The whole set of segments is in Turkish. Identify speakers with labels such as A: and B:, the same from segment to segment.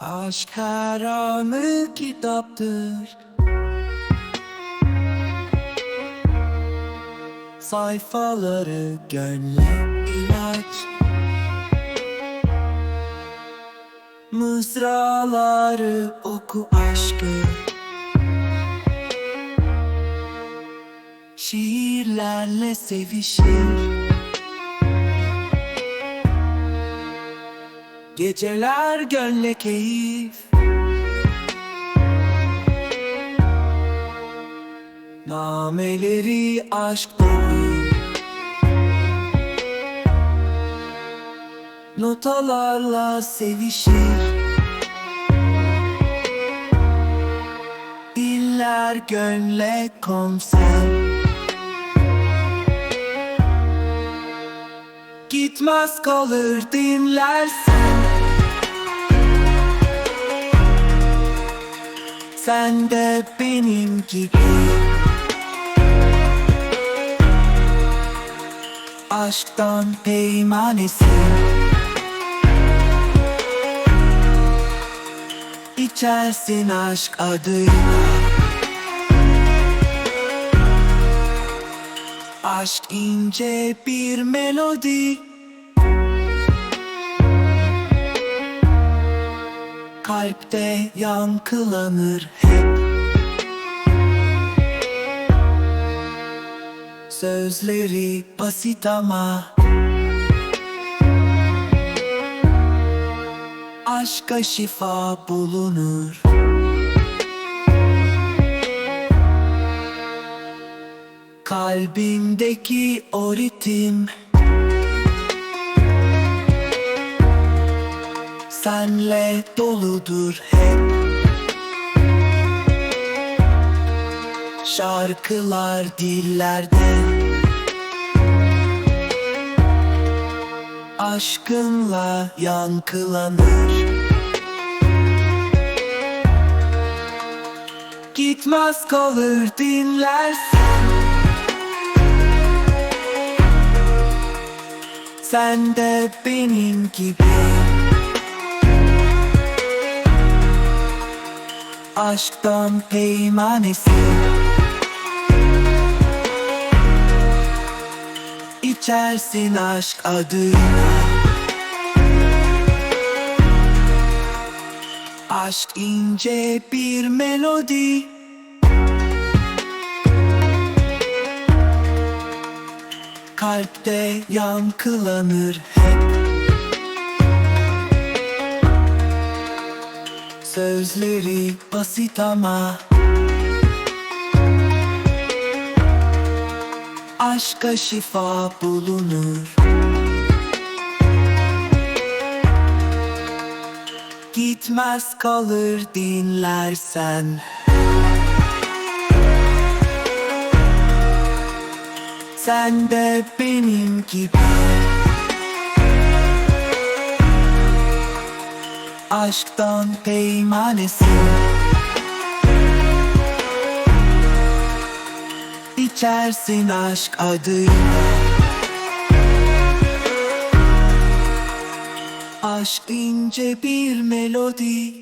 A: Aşk her anı kitaptır. Sayfaları gönle ilaç. Mısraları oku aşkı. Şiirlerle sevişir Geceler gönle keyif. Nameleri aşk dolu. Notalarla sevişir. Diller gönle konser. Gitmez kalır dinlersen Sen de benim gibi. Aşktan peymanesin İçersin aşk adıyla. Aşk ince bir melodi Kalpte yankılanır hep. Sözleri basit ama Aşka şifa bulunur. Kalbimdeki o ritim Senle doludur hep. Şarkılar dillerde. Aşkınla yankılanır. Gitmez kalır dinlersen. Sen de benim gibi Aşktan peymanesin İçersin aşk adıyla Aşk ince bir melodi. Kalpte yankılanır hep Sözleri basit ama Aşka şifa bulunur. Gitmez kalır dinlersen. Sen de benim gibi Aşktan peymanesin. İçersin aşk adıyla. Aşk ince bir melodi.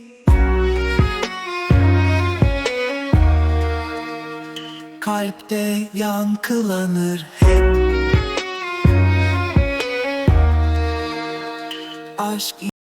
A: Kalpte yankılanır hep. Aşk